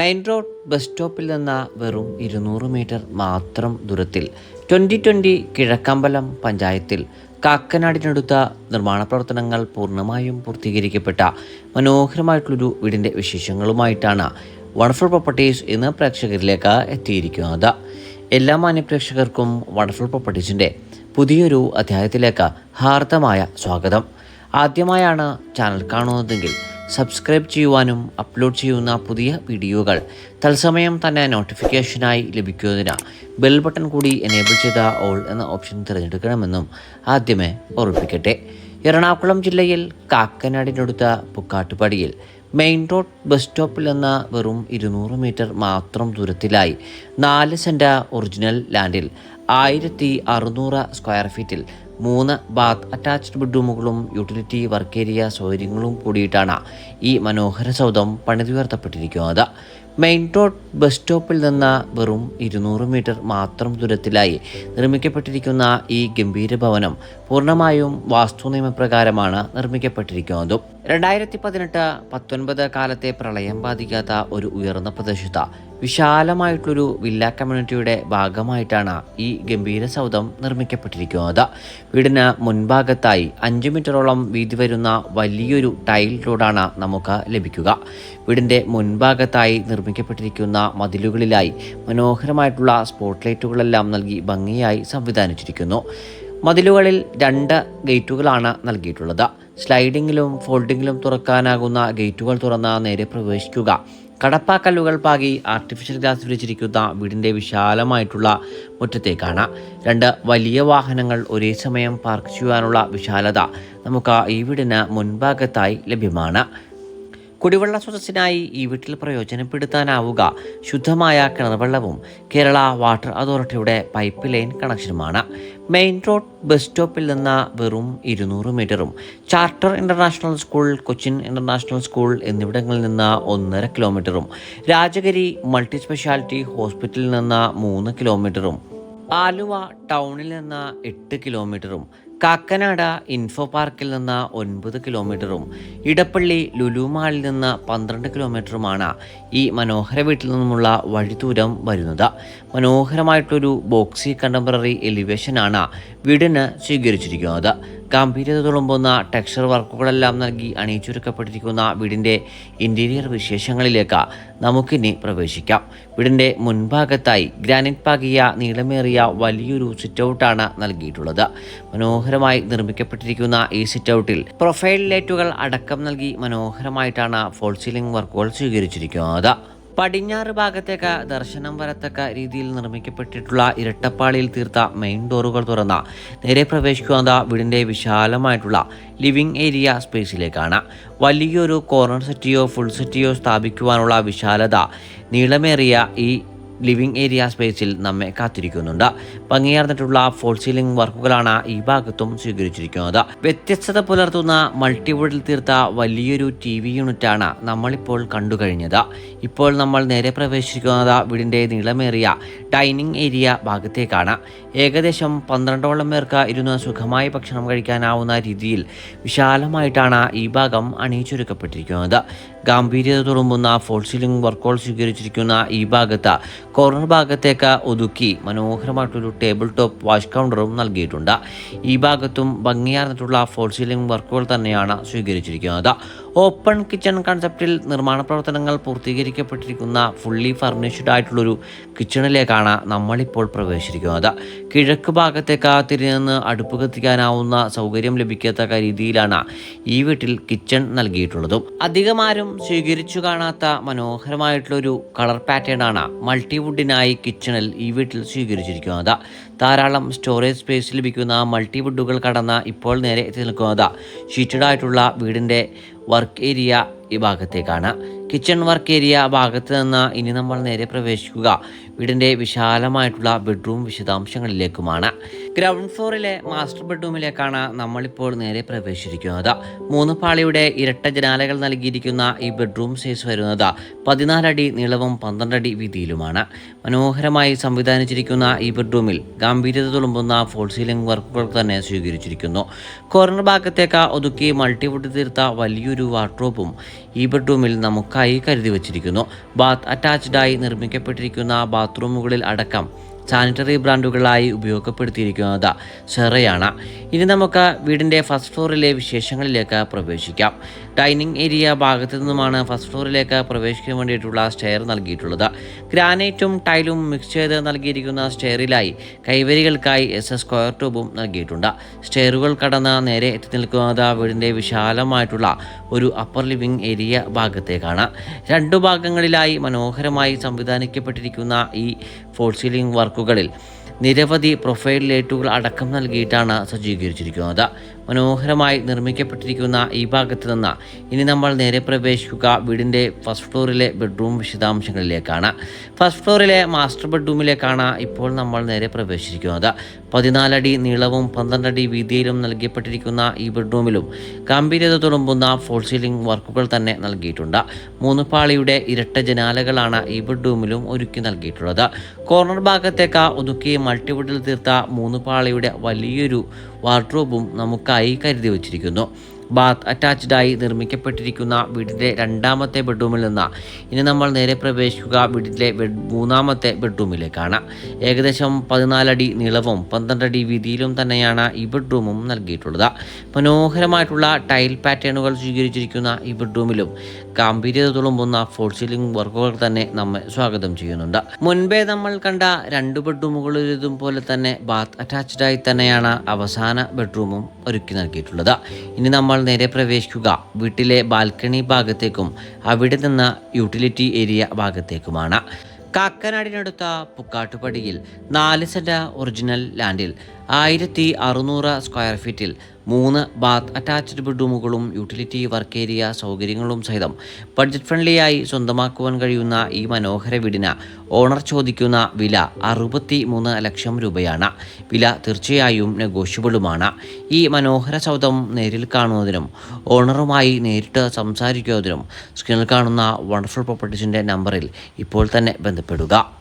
Main road bus സ്റ്റോപ്പിൽ നിന്ന് വെറും ഇരുന്നൂറ് മീറ്റർ മാത്രം ദൂരത്തിൽ ട്വന്റി ട്വന്റി കിഴക്കമ്പലം പഞ്ചായത്തിൽ കാക്കനാടിനടുത്ത നിർമ്മാണ പ്രവർത്തനങ്ങൾ പൂർണമായും പൂർത്തീകരിക്കപ്പെട്ട മനോഹരമായിട്ടുള്ളൊരു വീടിന്റെ വിശേഷങ്ങളുമായിട്ടാണ് വണ്ടർഫുൾ പ്രോപ്പർട്ടീസ് ഇന്ന് പ്രേക്ഷകരിലേക്ക് എത്തിയിരിക്കുന്നത്. എല്ലാ മാന്യപ്രേക്ഷകർക്കും വണ്ടർഫുൾ പ്രോപ്പർട്ടീസിന്റെ പുതിയൊരു അധ്യായത്തിലേക്ക് ഹാർദമായ സ്വാഗതം. ആദ്യമായാണ് ചാനൽ കാണുന്നതെങ്കിൽ സബ്സ്ക്രൈബ് ചെയ്യുവാനും അപ്ലോഡ് ചെയ്യുന്ന പുതിയ വീഡിയോകൾ തത്സമയം തന്നെ നോട്ടിഫിക്കേഷനായി ലഭിക്കുന്നതിന് ബെൽ ബട്ടൺ കൂടി എനേബിൾ ചെയ്ത ഓൾ എന്ന ഓപ്ഷൻ തിരഞ്ഞെടുക്കണമെന്നും ആദ്യമേ ഓർമ്മിപ്പിക്കട്ടെ. എറണാകുളം ജില്ലയിൽ കാക്കനാടിനടുത്ത പുക്കാട്ടുപടിയിൽ മെയിൻ റോഡ് ബസ് സ്റ്റോപ്പിൽ നിന്ന് വെറും ഇരുന്നൂറ് മീറ്റർ മാത്രം ദൂരത്തിലായി നാല് സെന്റ ഒറിജിനൽ ലാൻഡിൽ ആയിരത്തി അറുന്നൂറ് സ്ക്വയർ ഫീറ്റിൽ മൂന്ന് ബാത്ത് അറ്റാച്ച്ഡ് ബെഡ്റൂമുകളും യൂട്ടിലിറ്റി വർക്ക് ഏരിയ സൗകര്യങ്ങളും കൂടിയിട്ടാണ് ഈ മനോഹര സൗധം പണിതുയർത്തപ്പെട്ടിരിക്കുന്നത്. മെയിൻ റോഡ് ബസ് സ്റ്റോപ്പിൽ നിന്ന് വെറും ഇരുന്നൂറ് മീറ്റർ മാത്രം ദൂരത്തിലായി നിർമ്മിക്കപ്പെട്ടിരിക്കുന്ന ഈ ഗംഭീര ഭവനം പൂർണമായും വാസ്തു നിയമപ്രകാരമാണ് നിർമ്മിക്കപ്പെട്ടിരിക്കുന്നത്. രണ്ടായിരത്തി പതിനെട്ട് പത്തൊൻപത് കാലത്തെ പ്രളയം ബാധിക്കാത്ത ഒരു ഉയർന്ന പ്രദേശത്ത് വിശാലമായിട്ടുള്ളൊരു വില്ല കമ്മ്യൂണിറ്റിയുടെ ഭാഗമായിട്ടാണ് ഈ ഗംഭീര സൗധം നിർമ്മിക്കപ്പെട്ടിരിക്കുന്നത്. വീടിന് മുൻഭാഗത്തായി അഞ്ച് മീറ്ററോളം വീതി വരുന്ന വലിയൊരു ടൈൽ റോഡാണ് നമുക്ക് ലഭിക്കുക. വീടിന്റെ മുൻഭാഗത്തായി നിർമ്മിക്കപ്പെട്ടിരിക്കുന്ന മതിലുകളിലായി മനോഹരമായിട്ടുള്ള സ്പോട്ട് ലൈറ്റുകളെല്ലാം നൽകി ഭംഗിയായി സംവിധാനിച്ചിരിക്കുന്നു. മതിലുകളിൽ രണ്ട് ഗേറ്റുകളാണ് നൽകിയിട്ടുള്ളത്. സ്ലൈഡിങ്ങിലും ഫോൾഡിങ്ങിലും തുറക്കാനാകുന്ന ഗേറ്റുകൾ തുറന്ന് നേരെ പ്രവേശിക്കുക. കടപ്പാക്കല്ലുകൾ പാകി ആർട്ടിഫിഷ്യൽ ഗ്ലാസ് വിരിച്ചിരിക്കുന്ന വീടിന്റെ വിശാലമായിട്ടുള്ള മുറ്റത്തേക്കാണ്. രണ്ട് വലിയ വാഹനങ്ങൾ ഒരേ സമയം പാർക്ക് ചെയ്യാനുള്ള വിശാലത നമുക്ക് ഈ വീടിന് മുൻഭാഗത്തായി ലഭ്യമാണ്. കുടിവെള്ള സ്രോതസ്സിനായി ഈ വീട്ടിൽ പ്രയോജനപ്പെടുത്താനാവുക. ശുദ്ധമായ കിണർവെള്ളവും കേരള വാട്ടർ അതോറിറ്റിയുടെ പൈപ്പ് ലൈൻ കണക്ഷനുമാണ്. മെയിൻ റോഡ് ബസ് സ്റ്റോപ്പിൽ നിന്ന് വെറും ഇരുന്നൂറ് മീറ്ററും charter international school Cochin international school എന്നിവിടങ്ങളിൽ നിന്ന് ഒന്നര കിലോമീറ്ററും രാജഗിരി മൾട്ടി സ്പെഷ്യാലിറ്റി ഹോസ്പിറ്റലിൽ നിന്ന് മൂന്ന് കിലോമീറ്ററും ആലുവ ടൗണിൽ നിന്ന് എട്ട് കിലോമീറ്ററും കാക്കനാട് ഇൻഫോ പാർക്കിൽ നിന്ന് ഒൻപത് കിലോമീറ്ററും ഇടപ്പള്ളി ലുലുമാളിൽ നിന്ന് പന്ത്രണ്ട് കിലോമീറ്ററുമാണ് ഈ മനോഹര വീട്ടിൽ നിന്നുമുള്ള വഴിദൂരം വരുന്നത്. മനോഹരമായിട്ടൊരു ബോക്സി കണ്ടംപററി എലിവേഷനാണ് വീടിന് സ്വീകരിച്ചിരിക്കുന്നത്. ഗംഭീരത തുളുമ്പുന്ന ടെക്സ്ചർ വർക്കുകളെല്ലാം നൽകി അണിയിച്ചൊരുക്കപ്പെട്ടിരിക്കുന്ന വീടിന്റെ ഇന്റീരിയർ വിശേഷങ്ങളിലേക്ക് നമുക്കിനി പ്രവേശിക്കാം. വീടിന്റെ മുൻഭാഗത്തായി ഗ്രാനൈറ്റ് പാകിയ നീളമേറിയ വലിയൊരു സിറ്റൗട്ടാണ് നൽകിയിട്ടുള്ളത്. മനോഹരമായി നിർമ്മിക്കപ്പെട്ടിരിക്കുന്ന ഈ സിറ്റൗട്ടിൽ പ്രൊഫൈൽ ലൈറ്റുകൾ അടക്കം നൽകി മനോഹരമായിട്ടാണ് ഫോൾ സീലിംഗ് വർക്കുകൾ സ്വീകരിച്ചിരിക്കുന്നത്. പടിഞ്ഞാറ് ഭാഗത്തേക്ക് ദർശനം വരത്തക്ക രീതിയിൽ നിർമ്മിക്കപ്പെട്ടിട്ടുള്ള ഇരട്ടപ്പാളിയിൽ തീർത്ത മെയിൻ ഡോറുകൾ തുറന്ന നേരെ പ്രവേശിക്കുന്ന വീടിന്റെ വിശാലമായിട്ടുള്ള ലിവിംഗ് ഏരിയ സ്പേസിലേക്കാണ് വലിയൊരു കോർണർ സെറ്റിയോ ഫുൾ സെറ്റിയോ സ്ഥാപിക്കുവാനുള്ള വിശാലത നീളമേറിയ ഈ ലിവിംഗ് ഏരിയ സ്പേസിൽ നമ്മെ കാത്തിരിക്കുന്നുണ്ട്. ഭംഗിയാർന്നിട്ടുള്ള ഫോൾ സീലിംഗ് വർക്കുകളാണ് ഈ ഭാഗത്തും സ്വീകരിച്ചിരിക്കുന്നത്. വ്യത്യസ്തത പുലർത്തുന്ന മൾട്ടിവുഡിൽ തീർത്ത വലിയൊരു ടി വി യൂണിറ്റാണ് നമ്മളിപ്പോൾ കണ്ടു കഴിഞ്ഞത്. ഇപ്പോൾ നമ്മൾ നേരെ പ്രവേശിക്കുന്നത് വീടിന്റെ നീളമേറിയ ഡൈനിങ് ഏരിയ ഭാഗത്തേക്കാണ്. ഏകദേശം പന്ത്രണ്ടോളം പേർക്ക് ഇരുന്ന് സുഖമായി ഭക്ഷണം കഴിക്കാനാവുന്ന രീതിയിൽ വിശാലമായിട്ടാണ് ഈ ഭാഗം അണിയിച്ചൊരുക്കപ്പെട്ടിരിക്കുന്നത്. ഗാംഭീര്യത തുളുമ്പുന്ന ഫോൾ സീലിംഗ് വർക്കോൾ സ്വീകരിച്ചിരിക്കുന്ന ഈ ഭാഗത്ത് കോർണർ ഭാഗത്തേക്ക് ഒതുക്കി മനോഹരമായിട്ടൊരു ടേബിൾ ടോപ്പ് വാഷ് കൗണ്ടറും നൽകിയിട്ടുണ്ട്. ഈ ഭാഗത്തും ഭംഗിയാർന്നിട്ടുള്ള ഫോൾ സീലിംഗ് വർക്കുകൾ തന്നെയാണ് സ്വീകരിച്ചിരിക്കുന്നത്. ഓപ്പൺ കിച്ചൺ കൺസെപ്റ്റിൽ നിർമ്മാണ പ്രവർത്തനങ്ങൾ പൂർത്തീകരിക്കപ്പെട്ടിരിക്കുന്ന ഫുള്ളി ഫർണിഷ്ഡ് ആയിട്ടുള്ളൊരു കിച്ചണിലേക്കാണ് നമ്മളിപ്പോൾ പ്രവേശിച്ചിരിക്കുന്നത്. കിഴക്ക് ഭാഗത്തേക്ക് തിരിഞ്ഞ് അടുപ്പ് കത്തിക്കാനാവുന്ന സൗകര്യം ലഭിക്കത്തക്ക രീതിയിലാണ് ഈ വീട്ടിൽ കിച്ചൺ നൽകിയിട്ടുള്ളതും. അധികമാരും സ്വീകരിച്ചു കാണാത്ത മനോഹരമായിട്ടുള്ളൊരു കളർ പാറ്റേൺ ആണ് മൾട്ടിവുഡിനായി കിച്ചണിൽ ഈ വീട്ടിൽ സ്വീകരിച്ചിരിക്കുന്നത്. ധാരാളം സ്റ്റോറേജ് സ്പേസ് ലഭിക്കുന്ന മൾട്ടിവുഡുകൾ കടന്ന ഇപ്പോൾ നേരെ എത്തി നിൽക്കുന്നത് ഷീറ്റഡായിട്ടുള്ള വീടിന്റെ വർക്ക് ഏരിയ ഈ ഭാഗത്തേക്കാണ്. കിച്ചൺ വർക്ക് ഏരിയ ഭാഗത്ത് നിന്ന് ഇനി നമ്മൾ നേരെ പ്രവേശിക്കുക. വീടിന്റെ വിശാലമായിട്ടുള്ള ബെഡ്റൂം വിശദാംശങ്ങളിലേക്കുമാണ്. ഗ്രൗണ്ട് ഫ്ലോറിലെ മാസ്റ്റർ ബെഡ്റൂമിലേക്കാണ് നമ്മളിപ്പോൾ നേരെ പ്രവേശിച്ചിരിക്കുന്നത്. മൂന്ന് പാളിയുടെ ഇരട്ട ജനാലകൾ നൽകിയിരിക്കുന്ന ഈ ബെഡ്റൂം സൈസ് വരുന്നത് പതിനാലടി നീളവും പന്ത്രണ്ടടി വീതിയിലുമാണ്. മനോഹരമായി സംവിധാനിച്ചിരിക്കുന്ന ഈ ബെഡ്റൂമിൽ ഗാംഭീര്യത തുളുമ്പുന്ന ഫോൾ സീലിംഗ് വർക്കുകൾ തന്നെ സ്വീകരിച്ചിരിക്കുന്നു. കോർണർ ഭാഗത്തേക്ക് ഒതുക്കി മൾട്ടിവുഡ് തീർത്ത വലിയൊരു വാർഡ്രോബും ഈ ബെഡ്റൂമിൽ നമുക്കായി കരുതി വച്ചിരിക്കുന്നു. ബാത്ത് അറ്റാച്ച്ഡായി നിർമ്മിക്കപ്പെട്ടിരിക്കുന്ന ബാത്റൂമുകളിൽ അടക്കം സാനിറ്ററി ബ്രാൻഡുകളായി ഉപയോഗപ്പെടുത്തിയിരിക്കുന്നത് സെറയാണ് ഇനി നമുക്ക് വീടിന്റെ ഫസ്റ്റ് ഫ്ലോറിലെ വിശേഷങ്ങളിലേക്ക് പ്രവേശിക്കാം. ഡൈനിങ് ഏരിയ ഭാഗത്തു നിന്നുമാണ് ഫസ്റ്റ് ഫ്ലോറിലേക്ക് പ്രവേശിക്കാൻ വേണ്ടിയിട്ടുള്ള സ്റ്റെയർ നൽകിയിട്ടുള്ളത്. ഗ്രാനൈറ്റും ടൈലും മിക്സ് ചെയ്ത് നൽകിയിരിക്കുന്ന സ്റ്റെയറിലായി കൈവരികൾക്കായി എസ് എസ് സ്ക്വയർ ട്യൂബും നൽകിയിട്ടുണ്ട്. സ്റ്റെയറുകൾ കടന്ന് നേരെ എത്തി നിൽക്കുന്നത് വീടിന്റെ വിശാലമായിട്ടുള്ള ഒരു അപ്പർ ലിവിംഗ് ഏരിയ ഭാഗത്തേക്കാണ്. രണ്ടു ഭാഗങ്ങളിലായി മനോഹരമായി സംവിധാനിക്കപ്പെട്ടിരിക്കുന്ന ഈ ഫോൾ സീലിംഗ് വർക്കുകളിൽ നിരവധി പ്രൊഫൈൽ ലൈറ്റുകൾ അടക്കം നൽകിയിട്ടാണ് സജ്ജീകരിച്ചിരിക്കുന്നത്. മനോഹരമായി നിർമ്മിക്കപ്പെട്ടിരിക്കുന്ന ഈ ഭാഗത്ത് നിന്ന് ഇനി നമ്മൾ നേരെ പ്രവേശിക്കുക വീടിന്റെ ഫസ്റ്റ് ഫ്ലോറിലെ ബെഡ്റൂം വിശദാംശങ്ങളിലേക്കാണ്. ഫസ്റ്റ് ഫ്ലോറിലെ മാസ്റ്റർ ബെഡ്റൂമിലേക്കാണ് ഇപ്പോൾ നമ്മൾ നേരെ പ്രവേശിച്ചിരിക്കുന്നത്. പതിനാലടി നീളവും പന്ത്രണ്ടടി വീതിയിലും നൽകപ്പെട്ടിരിക്കുന്ന ഈ ബെഡ്റൂമിലും ഗംഭീരത തുളുമ്പുന്ന ഫോൾ സീലിംഗ് വർക്കുകൾ തന്നെ നൽകിയിട്ടുണ്ട്. മൂന്ന് പാളിയുടെ ഇരട്ട ജനാലകളാണ് ഈ ബെഡ്റൂമിലും ഒരുക്കി നൽകിയിട്ടുള്ളത്. കോർണർ ഭാഗത്തേക്ക് ഒതുക്കി മൾട്ടിവുഡിൽ തീർത്ത മൂന്ന് പാളിയുടെ വലിയൊരു വാർഡ്രോബും നമുക്കായി കരുതി വച്ചിരിക്കുന്നു. ബാത്ത് അറ്റാച്ച്ഡായി നിർമ്മിക്കപ്പെട്ടിരിക്കുന്ന വീടിന്റെ രണ്ടാമത്തെ ബെഡ്റൂമിൽ നിന്ന് ഇനി നമ്മൾ നേരെ പ്രവേശിക്കുക വീടിന്റെ മൂന്നാമത്തെ ബെഡ്റൂമിലേക്കാണ്. ഏകദേശം പതിനാലടി നീളവും പന്ത്രണ്ടടി വീതിയിലും തന്നെയാണ് ഈ ബെഡ്റൂമും നൽകിയിട്ടുള്ളത്. മനോഹരമായിട്ടുള്ള ടൈൽ പാറ്റേണുകൾ സ്വീകരിച്ചിരിക്കുന്ന ഈ ബെഡ്റൂമിലും ഗാംഭീര്യത തുളുമ്പുന്ന ഫോൾ സീലിംഗ് വർക്കുകൾ തന്നെ നമ്മെ സ്വാഗതം ചെയ്യുന്നുണ്ട്. മുൻപേ നമ്മൾ കണ്ട രണ്ട് ബെഡ്റൂമുകളിലും പോലെ തന്നെ ബാത്ത് അറ്റാച്ച്ഡായി തന്നെയാണ് അവസാന ബെഡ്റൂമും ഒരുക്കി നൽകിയിട്ടുള്ളത്. ഇനി നമ്മൾ നേരെ പ്രവേശിക്കുക. വീട്ടിലെ ബാൽക്കണി ഭാഗത്തേക്കും അവിടെ നിന്ന് യൂട്ടിലിറ്റി ഏരിയ ഭാഗത്തേക്കുമാണ്. കാക്കനാടിനടുത്ത പുക്കാട്ടുപടിയിൽ നാല് സെന്റ ഒറിജിനൽ ലാൻഡിൽ ആയിരത്തി അറുന്നൂറ് സ്ക്വയർ ഫീറ്റിൽ മൂന്ന് ബാത്ത് അറ്റാച്ച്ഡ് ബെഡ്റൂമുകളും യൂട്ടിലിറ്റി വർക്ക് ഏരിയ സൗകര്യങ്ങളും സഹിതം ബഡ്ജറ്റ് ഫ്രണ്ട്ലിയായി സ്വന്തമാക്കുവാൻ കഴിയുന്ന ഈ മനോഹര വീടിന് ഓണർ ചോദിക്കുന്ന വില അറുപത്തി മൂന്ന് ലക്ഷം രൂപയാണ്. വില തീർച്ചയായും നെഗോഷ്യബിളുമാണ്. ഈ മനോഹര സൗദം നേരിൽ കാണുന്നതിനും ഓണറുമായി നേരിട്ട് സംസാരിക്കുന്നതിനും സ്ക്രീനിൽ കാണുന്ന വണ്ടർഫുൾ പ്രോപ്പർട്ടീസിന്റെ നമ്പറിൽ ഇപ്പോൾ തന്നെ ബന്ധപ്പെടുക.